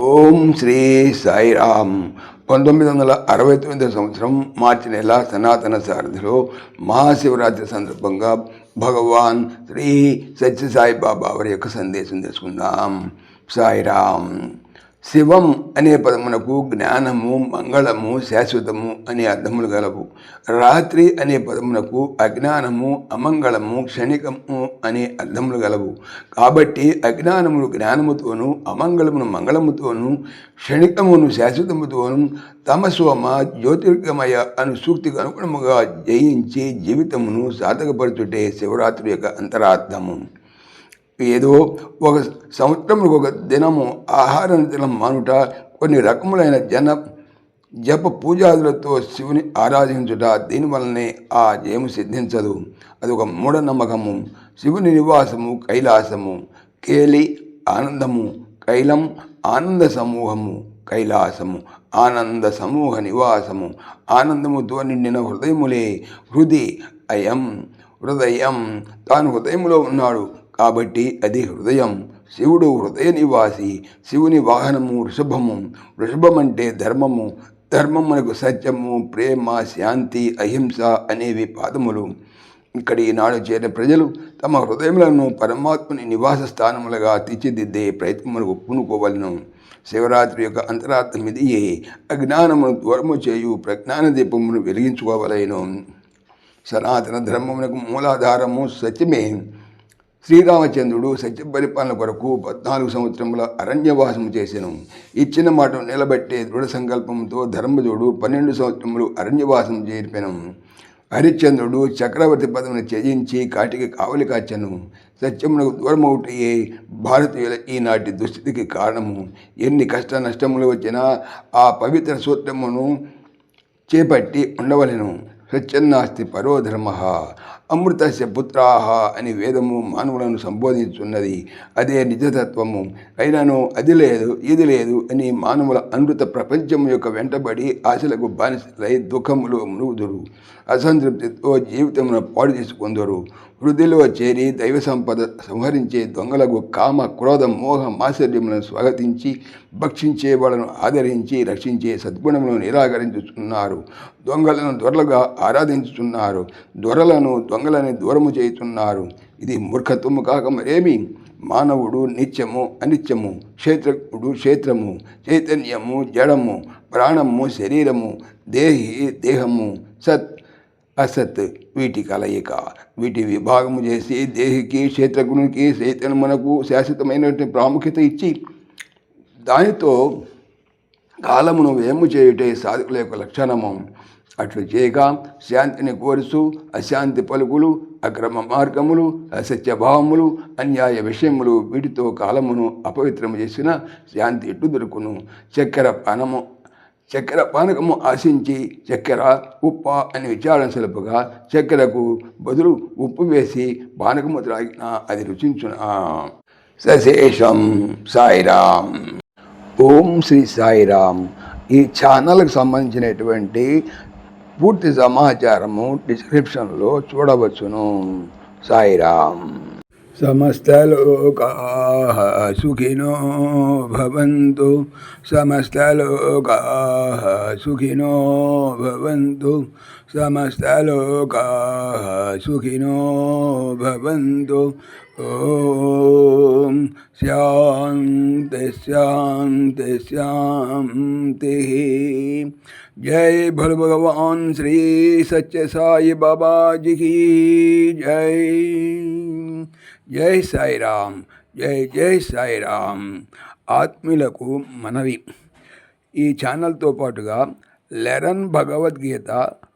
ఓం శ్రీ సాయిరామ్. పంతొమ్మిది వందల అరవై తొమ్మిదో సంవత్సరం మార్చి నెల సనాతన సారథిలో మహాశివరాత్రి సందర్భంగా భగవాన్ శ్రీ సత్యసాయి బాబా వారి యొక్క సందేశం తెలుసుకుందాం. సాయిరామ్. శివం అనే పదమునకు జ్ఞానము మంగళము శాశ్వతము అనే అర్థములు గలవు. రాత్రి అనే పదమునకు అజ్ఞానము అమంగళము క్షణికము అనే అర్థములు గలవు. కాబట్టి అజ్ఞానమును జ్ఞానముతోనూ అమంగళమును మంగళముతోనూ క్షణికమును శాశ్వతముతోనూ తమసోమ జ్యోతిర్గమయ అను సూక్తికి అనుగుణముగా జయించి జీవితమును సాధకపరచుటే శివరాత్రి యొక్క అంతరార్థము. ఏదో ఒక సంవత్సరంలో ఒక దినము ఆహారం తినం మానుట కొన్ని రకములైన జన జప పూజాదులతో శివుని ఆరాధించుట దీనివల్లనే ఆ జయము సిద్ధించదు. అది ఒక మూఢనమ్మకము. శివుని నివాసము కైలాసము కేలి ఆనందము కైలం ఆనంద సమూహము కైలాసము ఆనంద సమూహ నివాసము ఆనందముతో నిండిన హృదయములే హృది అయం హృదయం తాను హృదయములో ఉన్నాడు. కాబట్టి అది హృదయం. శివుడు హృదయ నివాసి శివుని వాహనము వృషభము. వృషభం అంటే ధర్మము. ధర్మం మనకు సత్యము ప్రేమ శాంతి అహింస అనేవి పాదములు. ఇక్కడ ఈనాడు చేరిన ప్రజలు తమ హృదయములను పరమాత్మని నివాస స్థానములుగా తీర్చిదిద్దే ప్రయత్నములకు పూనుకోవలను శివరాత్రి యొక్క అంతరార్థం ఇది అజ్ఞానమును దూరము చేయు ప్రజ్ఞాన దీపమును వెలిగించుకోవలేను. సనాతన ధర్మమునకు మూలాధారము సత్యమే. శ్రీరామచంద్రుడు సత్యపరిపాలన కొరకు పద్నాలుగు సంవత్సరముల అరణ్యవాసము చేసెను. ఇచ్చిన మాట నిలబట్టే దృఢ సంకల్పంతో ధర్మజుడు పన్నెండు సంవత్సరములు అరణ్యవాసం చేర్పెను. హరిశ్చంద్రుడు చక్రవర్తి పదవిని త్యజించి కాటికి కావలి కాచెను. సత్యమునకు దూరమవుటయే భారతీయుల ఈనాటి దుస్థితికి కారణము. ఎన్ని కష్ట నష్టములు వచ్చినా ఆ పవిత్ర సూత్రమును చేపట్టి ఉండవలెను. సత్యన్నాస్తి పరోధర్మ అమృతస్య పుత్రాహ అని వేదము మానవులను సంబోధించున్నది. అదే నిజతత్వము. అయినను అది లేదు ఇది లేదు అని మానవుల అమృత ప్రపంచం యొక్క వెంటబడి ఆశలకు బానిసలై దుఃఖములు మునుగుదురు. అసంతృప్తితో జీవితమును పాడు చేసుకుందరు వృద్ధిలో చేరి దైవ సంపద సంహరించే దొంగలకు కామ క్రోధ మోహ మాశ్చర్యములను స్వాగతించి భక్షించే వాళ్ళను ఆదరించి రక్షించే సద్గుణములను నిరాకరించుతున్నారు దొంగలను దొరలుగా ఆరాధించుతున్నారు దొరలను దొంగలని దూరము చేయుతున్నారు ఇది మూర్ఖత్వము కాక మరేమి? మానవుడు నిత్యము అనిత్యము క్షేత్రకుడు క్షేత్రము చైతన్యము జడము ప్రాణము శరీరము దేహి దేహము సత్ అసత్ వీటి కలయిక. వీటి విభాగము చేసి దేహికి క్షేత్రగునికి చైతన్యమునకు శాశ్వతమైనటువంటి ప్రాముఖ్యత ఇచ్చి దానితో కాలమును వేము చేయుటే సాధకుల యొక్క లక్షణము. అట్లు చేయక శాంతిని కోరుచు అశాంతి పలుకులు అక్రమ మార్గములు అసత్యభావములు అన్యాయ విషయములు వీటితో కాలమును అపవిత్రము చేసిన శాంతి ఎట్టు దొరుకును? చక్కెర పానము చక్కెర పానకము ఆశించి చక్కెర ఉప్ప అని విచారణ సెలపుగా చక్కెరకు బదులు ఉప్పు వేసి పానకము త్రాగినా అది రుచించునా. సశేషం సాయిరామ్. ఓం శ్రీ సాయిరామ్. ఈ ఛానల్కి సంబంధించినటువంటి పూర్తి సమాచారము డిస్క్రిప్షన్లో చూడవచ్చును. సాయిరామ్. సమస్తలోకా సుఖినో భవంతు. సమస్తలోకా సుఖినో భవంతు. సమస్తలోకా సుఖినో భవంతు. ఓం శాంతి. శాంతి శాంతి जय भोल भगवान श्री सच्चे साई बाबा जी की जय జై సాయిరామ్ జై జై సాయిరామ్ ఆత్మీయులకు మనవి ఈ ఛానల్తో పాటుగా లెరన్ భగవద్గీత